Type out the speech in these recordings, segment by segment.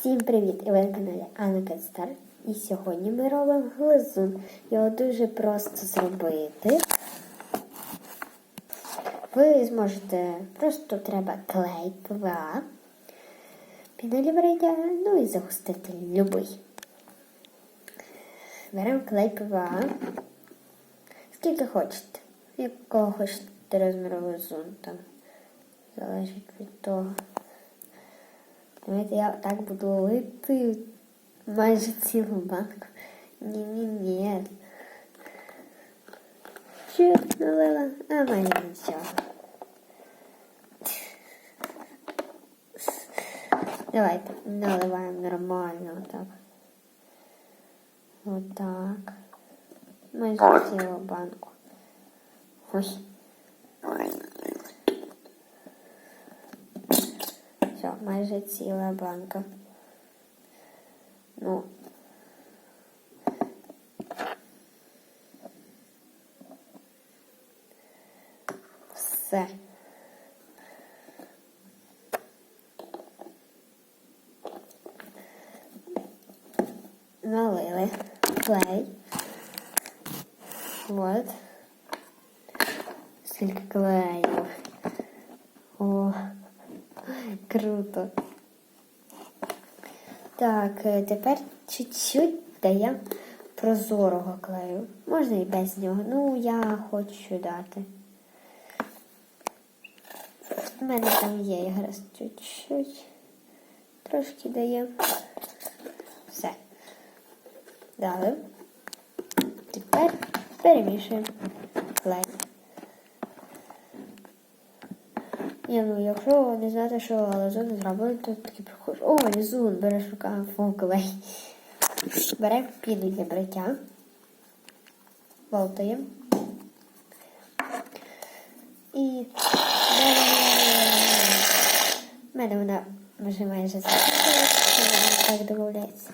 Всім привіт! І ви на каналі Анна Кадстар. І сьогодні ми робимо глизун. Його дуже просто зробити. Ви зможете, просто треба клей ПВА, піноліврейдя, ну і загуститель любий. Беремо клей ПВА. Скільки хочете. Якого хочете розміру глизун там. Залежить від того. Давайте я так буду лити майже цілу банку. Ні-ні-ні. Що налила? А майже нічого. Давайте наливаємо нормально так. Отак. Майже цілу банку. Ой. Все, майже ціла банка. Ну. Все. Налили клей. Вот. Скільки клеїв. О. Круто. Так, е, тепер чуть-чуть даємо прозорого клею. Можна і без нього. Ну, я хочу дати. У мене там є якраз чуть-чуть. Трошки даємо. Все. Дали. Тепер перемішуємо клей. Ні, ну якщо не знаєте, що лазун зробили, то таки приходиш. О, лізун, береш руками фоклей. Беремо піну для бриття. Волтаємо. І в мене вона вже майже закінчилась, так додається.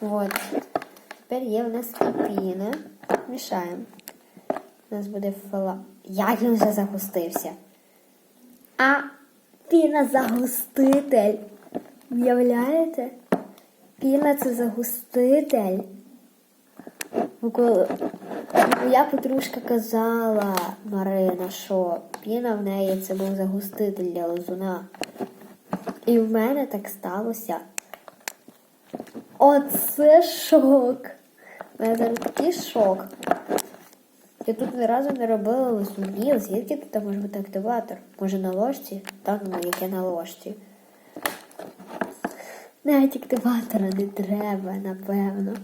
Вот. Тепер є у нас і. Мішаємо. У нас буде фала. Як він вже загустився? А піна загуститель. Уявляєте? Піна це загуститель. Коли... Моя подружка казала Марина, що піна в неї це був загуститель для лозуна. І в мене так сталося. Оце шок. У мене зараз такий шок. Я тут ні разу не робила лисунів. Звідки тут може бути активатор? Може на ложці? Так, ну яке на ложці. Навіть активатора не треба, напевно.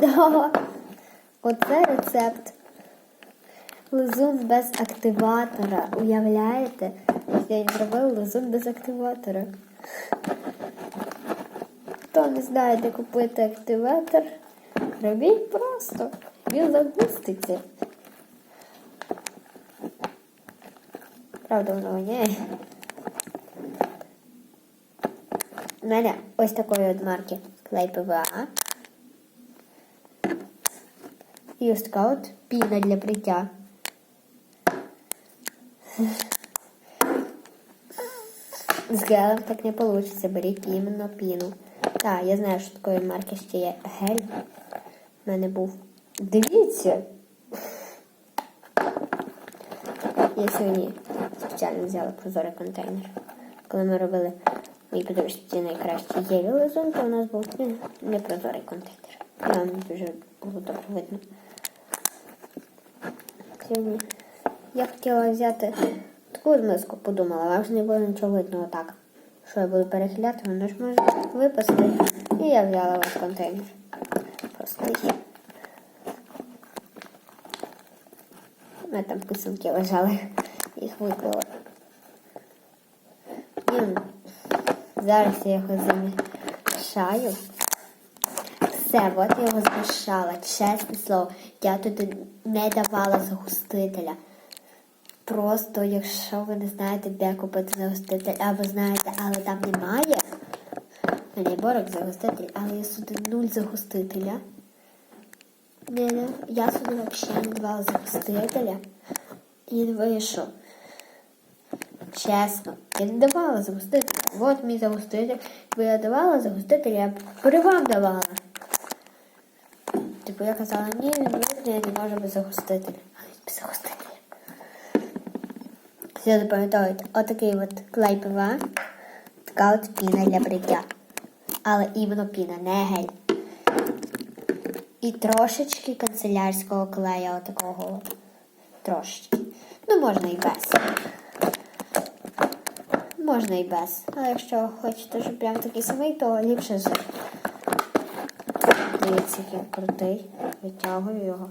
Да. Оце рецепт. Лизун без активатора. Уявляєте? Я зробив лизун без активатора. Хто не знає, де купити активатор, робіть просто. Він загуститься. Правда, воно воняє. У мене ось такої от марки клей ПВА. І ось така от піна для бриття. З гелем так не вийде, беріть іменно піну. Так, я знаю, що такої марки ще є гель. У мене був. Дивіться. Я сьогодні спеціально взяла прозорий контейнер. Коли ми робили мої подивишці найкращі єлі лизун, то у нас був не, не прозорий контейнер. Я вам дуже було добре видно. Сьогодні я хотіла взяти таку миску, подумала, але вже не було нічого видно отак. Що я буду перехиляти, воно ж може випасти. І я взяла ваш контейнер. Просто. У мене там писанки лежали, їх виклала. Зараз я його замішаю. Все, от я його змішала. Чесне слово, я туди не давала загустителя. Просто, якщо ви не знаєте, де купити загуститель, або знаєте, але там немає, не борок загуститель, але є сюди нуль загустителя. не, не, я собі взагалі не давала загустителя. І не вийшов. Чесно, я не давала загустителя. От мій загуститель. Бо я давала загустителя, я при вам давала. Типу я казала, ні, не я не можу без загустителя. А він без загустителя. Все запам'ятовуйте, отакий от клей ПВА, така от піна для бриття. Але іменно піна, не гель. І трошечки канцелярського клея отакого. Трошечки. Ну, можна і без. Можна і без. Але якщо хочете, щоб прям такий самий, то ліпше з. Дивіться, який крутий. Витягую його.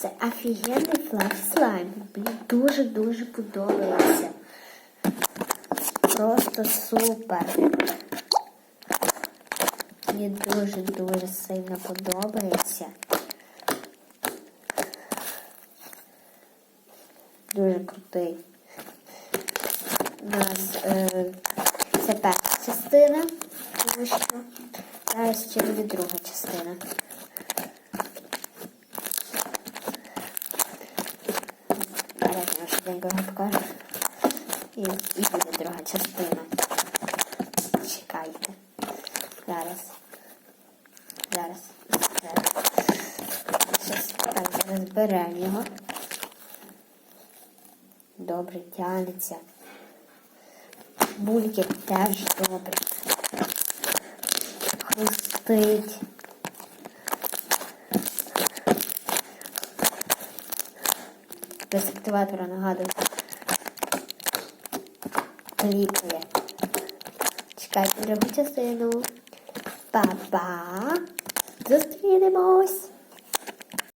Це офігенний флафі слайм. Мені дуже-дуже подобається. Просто супер. Мені дуже-дуже сильно подобається. Дуже крутий. У нас е, це перша частина, тому що зараз ще буде друга частина. Зараз я швиденько його покажу. І, буде друга частина. Чекайте. Зараз. Зараз. Зараз. Так, зараз беремо його. Добре тянеться. Бульки теж добре. Хрустить. Без активатора нагадую. Клікає. Чекайте другу частину. Па-па. Зустрінемось.